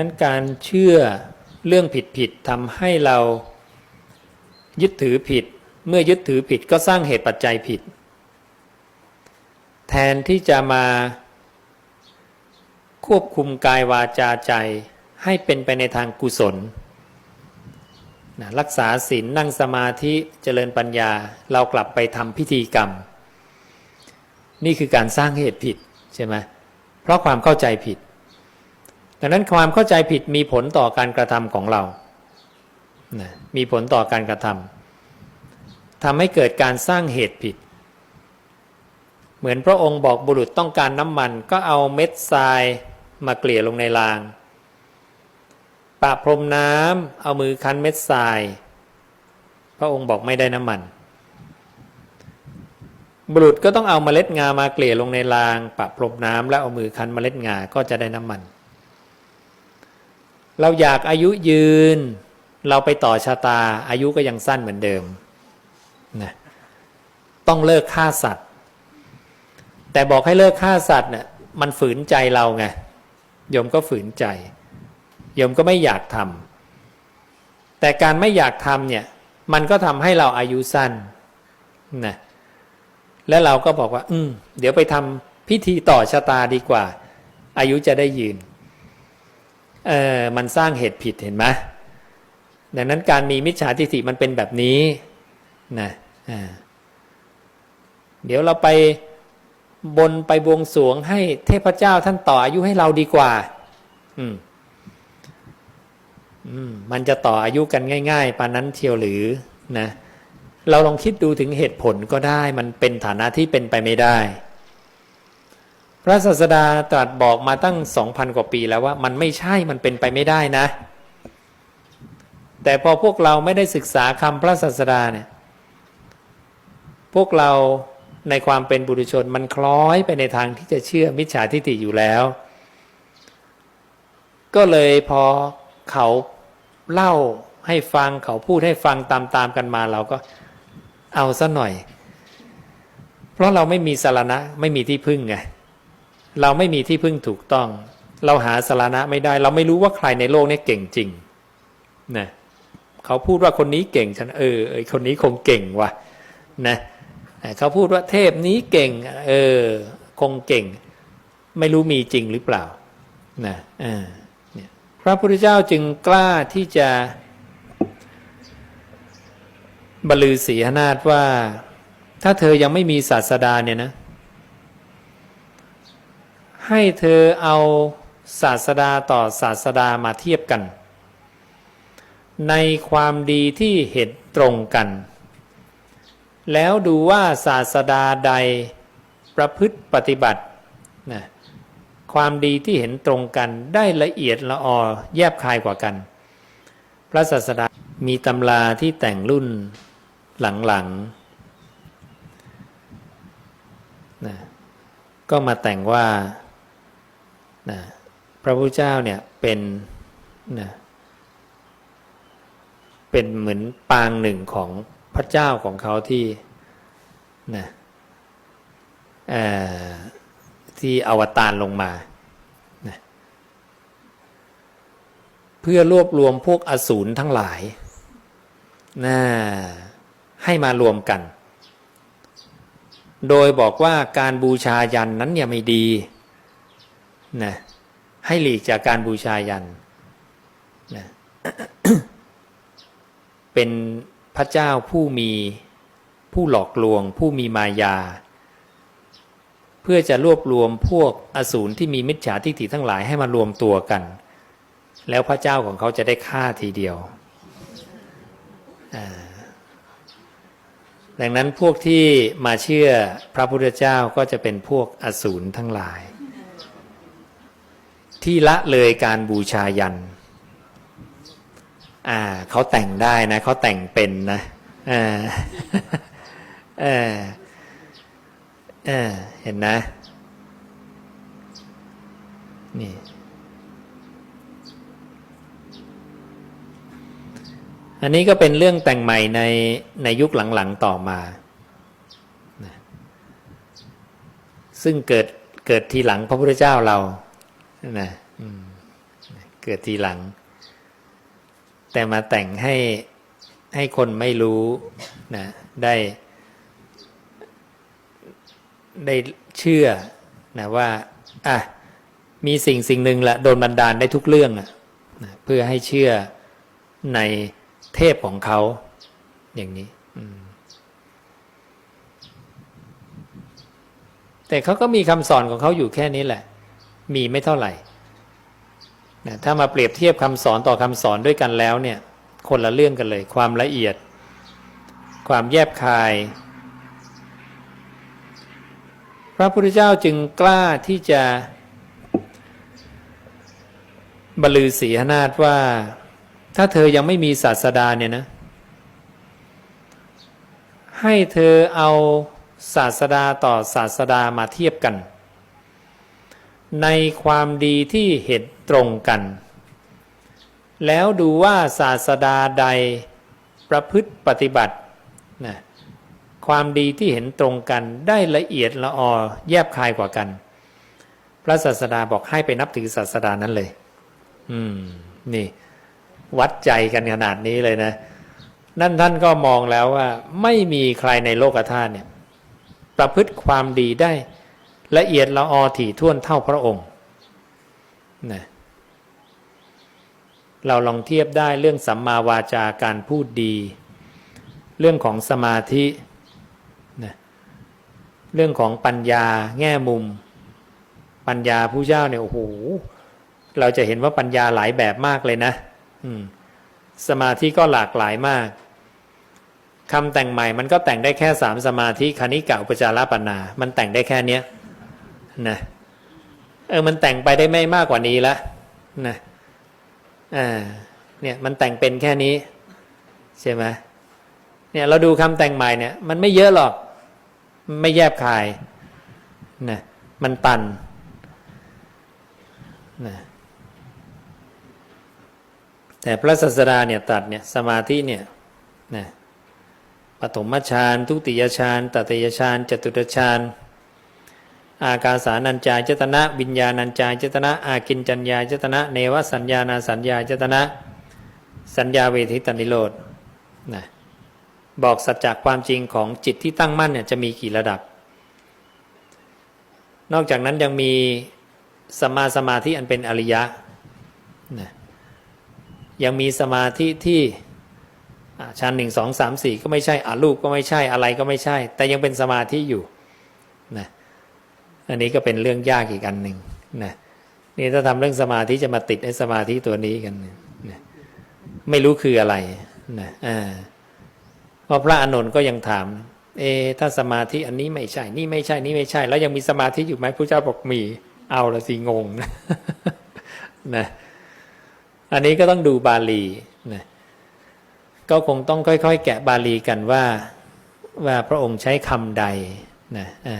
นั้นการเชื่อเรื่องผิดๆทำให้เรายึดถือผิด เมื่อยึดถือผิดก็สร้างเหตุปัจจัยผิด แทนที่จะมา ควบคุมกายวาจาใจให้เป็นไปในทางกุศลนะรักษาศีลนั่งสมาธิเจริญปัญญาเรากลับไปทำพิธีกรรม นี่คือการสร้างเหตุผิดใช่ไหมเพราะความเข้าใจผิด ดังนั้นความเข้าใจผิดมีผลต่อการกระทำของเรานะมีผลต่อการกระทำทำให้เกิดการสร้างเหตุผิด เหมือนพระองค์บอกบุรุษต้องการน้ำมัน ก็เอาเม็ดทรายมาเกลี่ยลงในรางปะพรมน้ำเอามือคั้นเม็ดทราย พระองค์บอกไม่ได้น้ำมัน บุรุษก็ต้องเอาเมล็ดงามาเกลี่ยลงในรางปะพรมน้ำแล้วเอามือคั้นเมล็ดงาก็จะได้น้ำมัน เราอยากอายุยืน เราไปต่อชะตา อายุก็ยังสั้นเหมือนเดิมนะต้องเลิกฆ่าสัตว์ แต่บอกให้เลิกฆ่าสัตว์เนี่ยมันฝืนใจเราไงโยมก็ฝืนใจโยมก็ไม่อยากทำแต่การไม่อยากทำเนี่ยมันก็ทำให้เราอายุสั้นนะและเราก็บอกว่า อืมเดี๋ยวไปทำพิธีต่อชะตาดีกว่า อายุจะได้ยืน เออมันสร้างเหตุผิดเห็นไหมดังนั้นการมีมิจฉาทิฏฐิมันเป็นแบบนี้นะเดี๋ยวเราไปบนไปบวงสรวงให้เทพเจ้าท่านต่ออายุให้เราดีกว่า อืมอืมมันจะต่ออายุกันง่ายๆปานนั้นเชียวหรือนะเราลองคิดดูถึงเหตุผลก็ได้ มันเป็นฐานะที่เป็นไปไม่ได้ พระศาสดาตรัสบอกมาตั้งสองพันกว่าปีแล้วว่ามันไม่ใช่มันเป็นไปไม่ได้นะ แต่พอพวกเราไม่ได้ศึกษาคำพระศาสดาเนี่ยพวกเราในความเป็นบุรุชนมันคล้อยไปในทางที่จะเชื่อมิจฉาทิฏฐิอยู่แล้ว ก็เลยพอเขาเล่าให้ฟังเขาพูดให้ฟังตามๆกันมาเราก็เอาซะหน่อย เพราะเราไม่มีสารณะไม่มีที่พึ่งไง เราไม่มีที่พึ่งถูกต้อง เราหาสารณะไม่ได้ เราไม่รู้ว่าใครในโลกนี้เก่งจริงนะเขาพูดว่าคนนี้เก่งฉันเออเออคนนี้คงเก่งว่ะนะเขาพูดว่าเทพนี้เก่ง เออ คงเก่ง ไม่รู้มีจริงหรือเปล่านะอ่าเนี่ยพระพุทธเจ้าจึงกล้าที่จะบรรลือศีหนาฏว่า ถ้าเธอยังไม่มีศาสดาเนี่ยนะ ให้เธอเอาศาสดาต่อศาสดามาเทียบกัน ในความดีที่เห็นตรงกัน แล้วดูว่าศาสดาใดประพฤติปฏิบัตินะความดีที่เห็นตรงกันได้ละเอียดละออแยบคายกว่ากัน พระศาสดามีตำราที่แต่งรุ่นหลังๆนะก็มาแต่งว่า นะพระพุทธเจ้าเนี่ยเป็นนะเป็นเหมือนปางหนึ่งของพระเจ้าของเขาที่นะที่อวตารลงมานะเพื่อรวบรวมพวกอสูรทั้งหลายนะให้มารวมกัน โดยบอกว่าการบูชายันนั้นอย่าไม่ดี นะให้หลีกจากการบูชายันนะเป็นพระเจ้าผู้มีผู้หลอกลวง ผู้มีมายา เพื่อจะรวบรวมพวกอสูรที่มีมิจฉาทิฏฐิทั้งหลายให้มารวมตัวกัน แล้วพระเจ้าของเขาจะได้ฆ่าทีเดียว ดังนั้นพวกที่มาเชื่อพระพุทธเจ้าก็จะเป็นพวกอสูรทั้งหลาย ที่ละเลยการบูชายัน อ่าเขาแต่งได้นะเขาแต่งเป็นนะอ่าเออเออเห็นนะนี่อันนี้ก็เป็นเรื่องแต่งใหม่ในในยุคหลังๆต่อมา ซึ่งเกิดเกิดทีหลังพระพุทธเจ้าเรา นะเกิดทีหลัง แต่มาแต่งให้ให้คนไม่รู้นะได้ ได้เชื่อนะว่าอะมีสิ่งสิ่งหนึ่งละโดนบันดาลได้ทุกเรื่องนะเพื่อให้เชื่อในเทพของเขา อย่างนี้แต่เขาก็มีคำสอนของเขาอยู่แค่นี้แหละ มีไม่เท่าไหร่นะถ้ามาเปรียบเทียบคำสอนต่อคำสอนด้วยกันแล้วเนี่ยคนละเรื่องกันเลย ความละเอียด ความแยบคาย พระพุทธเจ้าจึงกล้าที่จะบรรลือศีหนาฏว่า ถ้าเธอยังไม่มีศาสดาเนี่ยนะให้เธอเอาศาสดาต่อศาสดามาเทียบกัน ในความดีที่เห็นตรงกัน แล้วดูว่าศาสดาใดประพฤติปฏิบัตินะความดีที่เห็นตรงกันได้ละเอียดละออแยบคายกว่ากัน พระศาสดาบอกให้ไปนับถือศาสดานั้นเลย อืม นี่ วัดใจกันขนาดนี้เลยนะ นั่นท่านก็มองแล้วว่า ไม่มีใครในโลกธาตุเนี่ย ประพฤติความดีได้ ละเอียดละออถี่ถ้วนเท่าพระองค์นะเราลองเทียบได้เรื่องสัมมาวาจาการพูดดี เรื่องของสมาธินะเรื่องของปัญญาแง่มุม ปัญญาผู้เจ้าเนี่ยโอ้โหเราจะเห็นว่าปัญญาหลายแบบมากเลยนะสมาธิก็หลากหลายมากคำแต่งใหม่มันก็แต่งได้แค่สามสมาธิคณิกะอุปจาระปัญนา มันแต่งได้แค่เนี้ย นะเออมันแต่งไปได้ไม่มากกว่านี้ละนะอ่าเนี่ยมันแต่งเป็นแค่นี้ใช่ไหมเนี่ยเราดูคำแต่งใหม่เนี่ย มันไม่เยอะหรอก ไม่แยบคายนะมันตันนะแต่พระศาสดาเนี่ยตัดเนี่ยสมาธิเนี่ยนะปฐมฌานทุติยฌานตติยฌานจตุตฌาน อากาสานัญจายจตนะวิญญาณัญจายจตนะอากินจัญญายจตนะ เนวสัญญานาสัญญาจตนะ สัญญาเวทิตนิโรธนะบอกสัจจความจริงของจิตที่ตั้งมั่นเนี่ยจะมีกี่ระดับ นอกจากนั้นยังมีสมาสมาธิอันเป็นอริยะนะยังมีสมาธิที่ชั้นหนึ่งสองสามสี่ก็ไม่ใช่อารูปก็ไม่ใช่อะไรก็ไม่ใช่ แต่ยังเป็นสมาธิอยู่ อันนี้ก็เป็นเรื่องยากอีกอันหนึ่งนะนี่ถ้าทำเรื่องสมาธิจะมาติดไอ้สมาธิตัวนี้กันนะไม่รู้คืออะไรนะอ่าเพราะพระอานนท์ก็ยังถาม เอถ้าสมาธิอันนี้ไม่ใช่ นี่ไม่ใช่นี่ไม่ใช่ แล้วยังมีสมาธิอยู่ไหมพระเจ้าบอกมีเอาละสิงงนะนะอันนี้ก็ต้องดูบาลีนะก็คงต้องค่อย ๆ แกะบาลีกันว่าว่าพระองค์ใช้คำใดนะอ่า